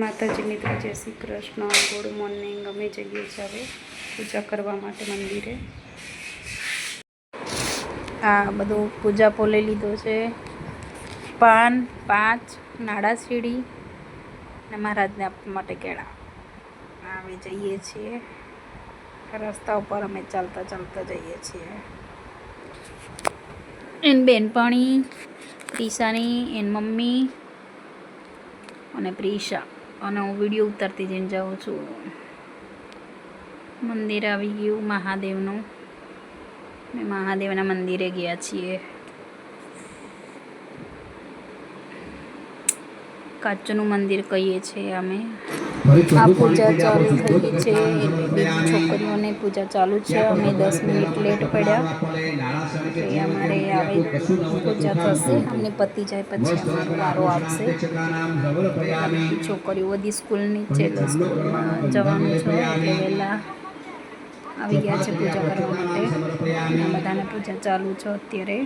માતાજી મિત્રો, જય શ્રી કૃષ્ણ. Good morning. અમે જઈએ છીએ હવે પૂજા કરવા માટે મંદિરે. આ બધું પૂજા પોલે લીધો છે. પાન, પાંચ, નાડા સીડી અને મહારાજને આપવા માટે કેળા. અમે જઈએ છીએ. રસ્તા ઉપર અમે ચાલતા ચાલતા જઈએ છીએ. એન બેનપણી પ્રિશાની એન મમ્મી અને પ્રિશા. અને હું વીડિયો ઉતારતી જઈને જાઉં છું. મંદિર આવી ગયું, મહાદેવનું. મેં મહાદેવના મંદિરે ગયા છીએ. કાચનું મંદિર કહીએ છીએ અમે. આ પૂજા ચાલુ થઈ છે છોકરીઓને પૂજા ચાલુ છે અમે દસ મિનિટ લેટ પડ્યા. એટલે અમારે આવે પૂજા થશે અમને પતી જાય પછી અમારો વારો આવશે. છોકરીઓ બધી સ્કૂલની છે તો સ્કૂલમાં જવાનું છે એટલે વહેલા આવી ગયા છે પૂજા કરવા માટે. બધાને પૂજા ચાલુ છે અત્યારે.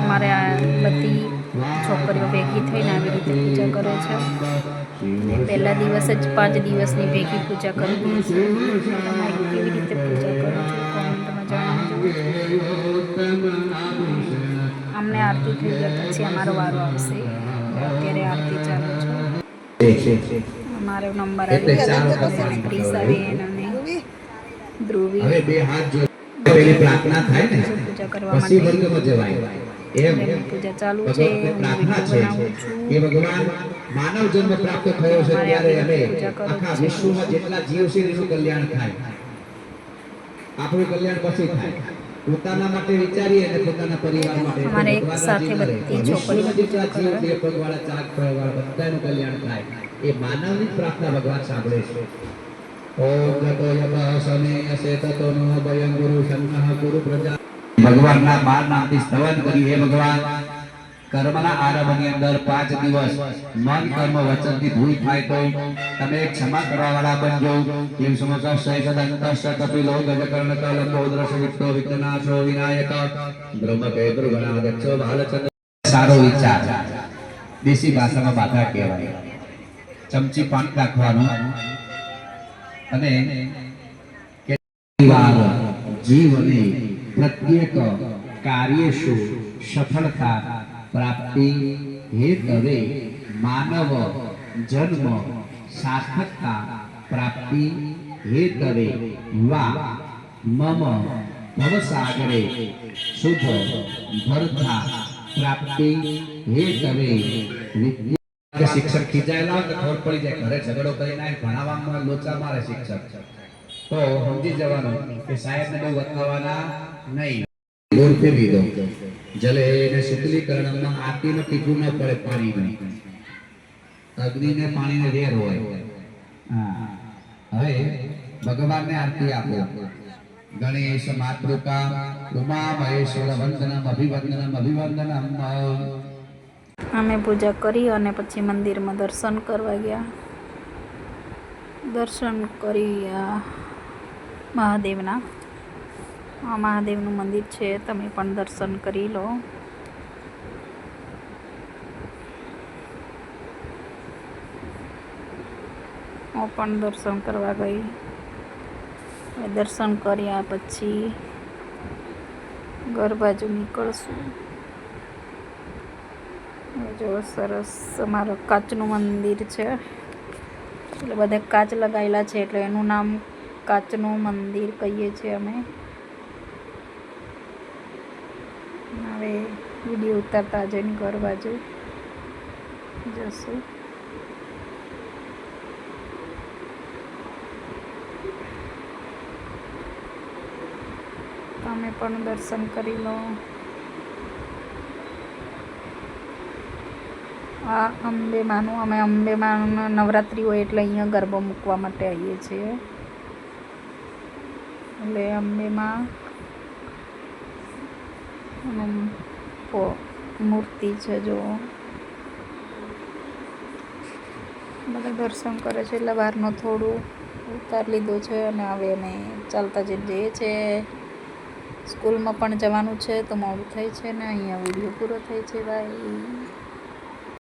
અમારે આ બધી છોકરીઓ ભેગી થઈને આવી રીતે પૂજા કરે છે. ને પહેલા દિવસ જ પાંચ દિવસની ભેગી પૂજા કરવી છે. તમારે કેવી રીતે પૂજા કરો છો? કોમેન્ટમાં જણાવજો. અમને આરતી થઈ ગયા પછી અમારો વારો આવશે. અત્યારે આરતી ચાલુ છે. અમારો નંબર આવી ગયો પ્રિસાબેન અને ધ્રુવી. હવે બે હાથ જો પેલી પ્રાર્થના થાય ને. પૂજા કરવા માટે. વર્ગમાં જવાય એમ એમની પૂજા ચાલુ છે હું પ્રાર્થના બનાવું છું. કે ભગવાન માનવ જન્મ પ્રાપ્ત થયો છે ત્યારે અમે આખા વિશ્વમાં જેટલા જીવ છે એનું કલ્યાણ થાય. આપણું કલ્યાણ પછી થાય. પોતાના માટે વિચારીએ અને પોતાના પરિવાર માટે. અમારે એક સાથે બધી છોકરીઓ જેટલા જીવ બે પગવાળા ચાર પગવાળા બધાનું કલ્યાણ થાય. એ માનવની પ્રાર્થના ભગવાન સાંભળે છે. ઓમ જતો યત સમેયસે તતો નો ભયં ગુરુ સન્નઃ ગુરુ પ્રજા ભગવાનના બાર નામથી સ્તવન કર્યું હે ભગવાન કર્મના આરંભની અંદર પાંચ દિવસ મન કર્મ વચનથી ભૂલ થાય તો તમે ક્ષમા કરવા વાળા બનજો એમ સમકસ્ય કદંતસ્ય કપિલો ગજકર્ણ કલંબોદ્ર સહિતો વિઘ્નાશો વિનાયક બ્રહ્મ કે દુર્ગણાદક્ષો બાલચંદ્ર સારો વિચાર દેશી ભાષામાં બાધા કહેવાય ચમચી પાણી રાખવાનું અને પરિવાર જીવને પ્રત્યેક કાર્યેષુ સફળતા પ્રાપ્તિ હેતવે માનવ જન્મ સાર્થકતા પ્રાપ્તિ હેતવે વા મમ ભવસાગરે શુભ ભરતા પ્રાપ્તિ હેતવે વિદ્યા કે શિક્ષક ખીજાયેલા હોય તો ખબર પડી જાય ઘરે ઝઘડો કરીને આવીને ભણાવવામાં લોચા મારે શિક્ષક તો સમજી જવાનું કે સાહેબને બહુ બતાવવાના નહીં. દૂર ફેરવી જલે એને શીતલીકરણમાં આરતીનું ટીપું ન પડે પાણીનું. અગ્નિને પાણીને વેર હોય. હવે ભગવાનને આરતી આપો. ગણેશ માતૃકા, ઉમા મહેશ્વર વંદનમ, અભિવંદનમ અભિવંદનમ. અમે પૂજા કરી અને પછી મંદિરમાં દર્શન કરવા ગયા. દર્શન કરી મહાદેવના. આ મહાદેવનું મંદિર છે, તમે પણ દર્શન કરી લો. હું પણ દર્શન કરવા ગઈ. દર્શન કર્યા પછી ઘર બાજુ નીકળશું. જો સરસ અમારું કાચનું મંદિર છે. એટલે બધા કાચ લગાવેલા છે, એટલે એનું નામ કાચનું મંદિર કહીએ છીએ અમે. હવે વીડિયો ઉતારતા જઈને ઘર બાજુ જશું. તમે પણ દર્શન કરી લો. આ અંબે માનું અમે અંબે માનું નવરાત્રિ હોય એટલે અહીંયા ગરબો મૂકવા માટે આવીએ છીએ. એટલે અંબેમાં મૂર્તિ છે, જો. બધા દર્શન કરે છે, એટલે બહારનું થોડું ઉતાર લીધો છે અને હવે અમે ચાલતા જે જઈએ છે. સ્કૂલમાં પણ જવાનું છે, તો મોડું થાય છે ને, અહીંયા વીડિયો પૂરો થાય છે બાય